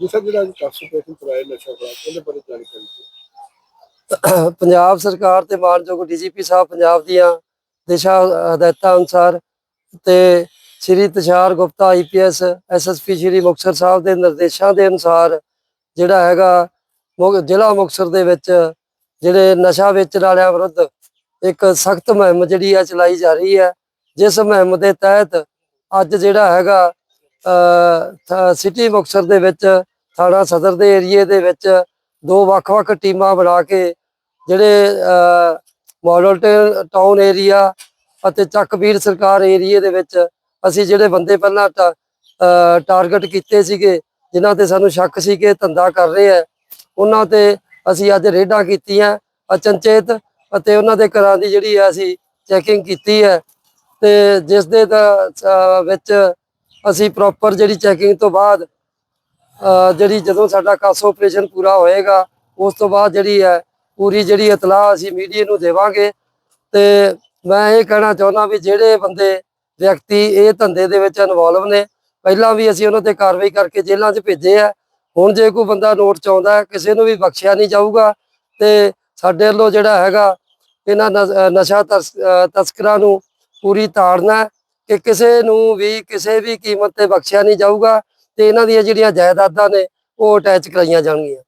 ਦੂਸਰਾ ਜਿਹੜਾ ਅੱਜ ਕਾਸਟ ਆਪਰੇਸ਼ਨ ਨਸ਼ਾ ਖਿਲਾਫ ਉਹਦੇ ਬਾਰੇ ਜਾਣਕਾਰੀ ਦਿਓ। ਪੰਜਾਬ ਸਰਕਾਰ ਤੇ ਮਾਨਯੋਗ ਡੀਜੀਪੀ ਸਾਹਿਬ ਪੰਜਾਬ ਦੀਆਂ ਦਿਸ਼ਾ ਹਦਾਇਤਾਂ ਅਨੁਸਾਰ ਤੇ ਸ਼੍ਰੀ ਤੁਸ਼ਾਰ ਗੁਪਤਾ ਆਈਪੀਐਸ ਐਸਐਸਪੀ ਸ਼੍ਰੀ ਮੁਕਤਸਰ ਸਾਹਿਬ ਦੇ ਨਿਰਦੇਸ਼ਾਂ ਦੇ ਅਨੁਸਾਰ ਜਿਹੜਾ ਹੈਗਾ ਮੁਕ- ਜ਼ਿਲ੍ਹਾ ਮੁਕਤਸਰ ਦੇ ਵਿੱਚ ਜਿਹੜੇ ਨਸ਼ਾ ਵੇਚਣ ਵਾਲਿਆਂ ਵਿਰੁੱਧ ਇੱਕ ਸਖਤ ਮੁਹਿੰਮ ਜਿਹੜੀ ਹੈ ਚਲਾਈ ਜਾ ਰਹੀ ਹੈ, ਜਿਸ ਮੁਹਿੰਮ ਦੇ ਤਹਿਤ ਅੱਜ ਜਿਹੜਾ ਹੈਗਾ ਸਿਟੀ ਮੁਕਤਸਰ ਦੇ ਵਿੱਚ ਥਾਣਾ ਸਦਰ ਦੇ ਏਰੀਏ ਦੇ ਵਿੱਚ ਦੋ ਵੱਖ-ਵੱਖ ਟੀਮਾਂ ਬਣਾ ਕੇ ਜਿਹੜੇ ਅ, ਮਾਡਲ ਟਾਊਨ ਏਰੀਆ ਅਤੇ ਚੱਕਬੀਰ ਸਰਕਾਰ ਏਰੀਏ ਦੇ ਵਿੱਚ ਅਸੀਂ ਜਿਹੜੇ ਬੰਦੇ ਪਹਿਲਾਂ ਟਾ- ਟਾਰਗੇਟ ਕੀਤੇ ਸੀਗੇ ਜਿਨ੍ਹਾਂ ਤੇ ਸਾਨੂੰ ਸ਼ੱਕ ਸੀ ਕਿ ਧੰਦਾ ਕਰ ਰਹੇ ਆ ਉਹਨਾਂ ਤੇ ਅਸੀਂ ਅੱਜ ਰੇਡਾਂ ਕੀਤੀਆਂ ਅਚਨਚੇਤ ਅਤੇ ਉਹਨਾਂ ਦੇ ਘਰਾਂ ਦੀ ਜਿਹੜੀ ਹੈ ਅਸੀਂ ਚੈਕਿੰਗ ਕੀਤੀ ਹੈ ਤੇ ਜਿਸ ਦੇ ਵਿੱਚ ਅਸੀਂ ਪ੍ਰੋਪਰ ਜਿਹੜੀ ਚੈਕਿੰਗ ਤੋਂ ਬਾਅਦ ਜਿਹੜੀ ਜਦੋਂ ਸਾਡਾ ਕਾਸੋ ਆਪਰੇਸ਼ਨ ਪੂਰਾ ਹੋਏਗਾ ਉਸ ਤੋਂ ਬਾਅਦ ਜਿਹੜੀ ਹੈ ਪੂਰੀ ਜਿਹੜੀ ਇਤਲਾਹ ਅਸੀਂ ਮੀਡੀਆ ਨੂੰ ਦੇਵਾਂਗੇ। ਤੇ ਮੈਂ ਇਹ ਕਹਿਣਾ ਚਾਹੁੰਦਾ ਵੀ ਜਿਹੜੇ ਬੰਦੇ ਵਿਅਕਤੀ ਇਹ ਧੰਦੇ ਦੇ ਵਿੱਚ ਇਨਵੋਲਵ ਨੇ ਪਹਿਲਾਂ ਵੀ ਅਸੀਂ ਉਹਨਾਂ ਤੇ ਕਾਰਵਾਈ ਕਰਕੇ ਜੇਲ੍ਹਾਂ 'ਚ ਭੇਜੇ ਆ। ਹੁਣ ਜੇ ਕੋਈ ਬੰਦਾ ਨੋਟ ਚਾਹੁੰਦਾ ਹੈ, ਕਿਸੇ ਨੂੰ ਵੀ ਬਖਸ਼ਿਆ ਨਹੀਂ ਜਾਊਗਾ ਤੇ ਸਾਡੇ ਵੱਲੋਂ ਜਿਹੜਾ ਹੈਗਾ ਇਹਨਾਂ ਨਸ਼- ਨਸ਼ਾ ਤਸ- ਤਸਕਰਾਂ ਨੂੰ ਪੂਰੀ ਤਾੜਨਾ ਕਿ ਕਿਸੇ ਨੂੰ ਵੀ ਕਿਸੇ ਵੀ ਕੀਮਤ ਤੇ ਬਖਸ਼ਿਆ ਨਹੀਂ ਜਾਊਗਾ ਤੇ ਇਹਨਾਂ ਦੀਆਂ ਜਿਹੜੀਆਂ ਜਾਇਦਾਦਾਂ ਨੇ ਉਹ ਅਟੈਚ ਕਰਾਈਆਂ ਜਾਣਗੀਆਂ।